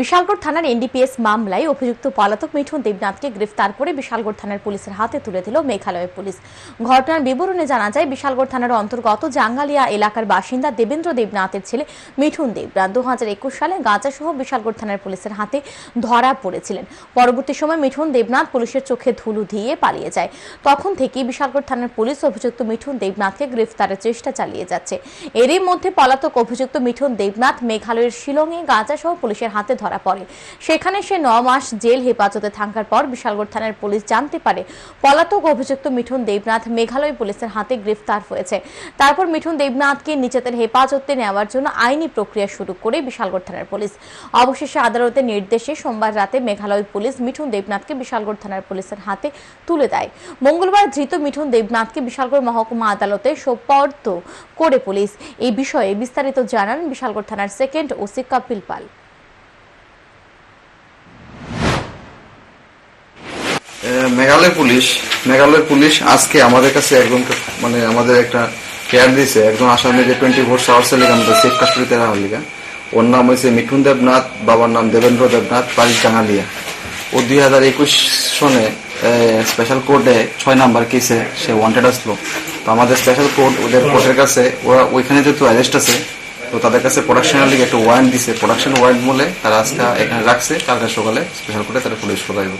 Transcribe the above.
বিশালগড় থানার এনডিপিএস মামলায় অভিযুক্ত পলাতক মিঠুন দেবনাথকে গ্রেফতার করে বিশালগড় থানার পুলিশের হাতে তুলে দিল মেঘালয় পুলিশ। ঘটনার বিবরণে জানা যায়, বিশালগড় থানার অন্তর্গত জাঙ্গালিয়া এলাকার বাসিন্দা দেবেন্দ্র দেবনাথের ছেলে মিঠুন দেবনাথ দু হাজার একুশ সালে গাঁজাসহ বিশালগড় থানার পুলিশের হাতে ধরা পড়েছিলেন। পরবর্তী সময় মিঠুন দেবনাথ পুলিশের চোখে ধুলো দিয়ে পালিয়ে যায়। তখন থেকেই বিশালগড় থানার পুলিশ অভিযুক্ত মিঠুন দেবনাথকে গ্রেফতারের চেষ্টা চালিয়ে যাচ্ছে। এরই মধ্যে পলাতক অভিযুক্ত মিঠুন দেবনাথ মেঘালয়ের শিলংয়ে গাঁজাসহ পুলিশের হাতে ধরা পড়ে। সেখানে সে ন মাস জেল হেফাজতে থাকার পর বিশালগড় থানার পুলিশ জানতে পারে, পলাতক অভিযুক্ত মিঠুন দেবনাথ মেঘালয় পুলিশের হাতে গ্রেফতার হয়েছে। তারপর মিঠুন দেবনাথকে নিজেদের হেফাজতে নেওয়ার জন্য আইনি প্রক্রিয়া শুরু করে বিশালগড় থানার পুলিশ। অবশেষে আদালতের নির্দেশে সোমবার রাতে মেঘালয় পুলিশ মিঠুন দেবনাথকে বিশালগড় থানার পুলিশের হাতে তুলে দেয়। মঙ্গলবার ধৃত মিঠুন দেবনাথকে বিশালগড় মহকুমা আদালতে সোপর্দ করে পুলিশ। এই বিষয়ে বিস্তারিত জানান বিশালগড় থানার second OC Kapil Pal. Meghalaya police Meghalaya police আজকে আমাদের কাছে একদম মানে আমাদের একটা কেয়ার দিয়েছে। একজন আসামি যে টোয়েন্টি ফোর আওয়ার্সের লিগে আমাদের কাস্টডিতে রাখার লিগে। ওর নাম হয়েছে মিঠুন দেবনাথ, বাবার নাম দেবেন্দ্র দেবনাথ, বাড়ি টাঙ্গালিয়া ও দুই হাজার একুশ সনে স্পেশাল কোর্টে ছয় নাম্বার কেসে সে ওয়ান্টেড আসলো। তো আমাদের স্পেশাল কোর্ট ওদের কোর্টের কাছে, ওরা ওইখানে যেহেতু অ্যারেস্ট আছে, তো তাদের কাছে প্রোডাকশনের লিগে একটা ওয়ারেন্ট দিছে। প্রোডাকশন ওয়ারেন্ট বলে তারা আজকে এখানে রাখছে, কালকে সকালে স্পেশাল কোর্টে তারা পুলিশ করাইব।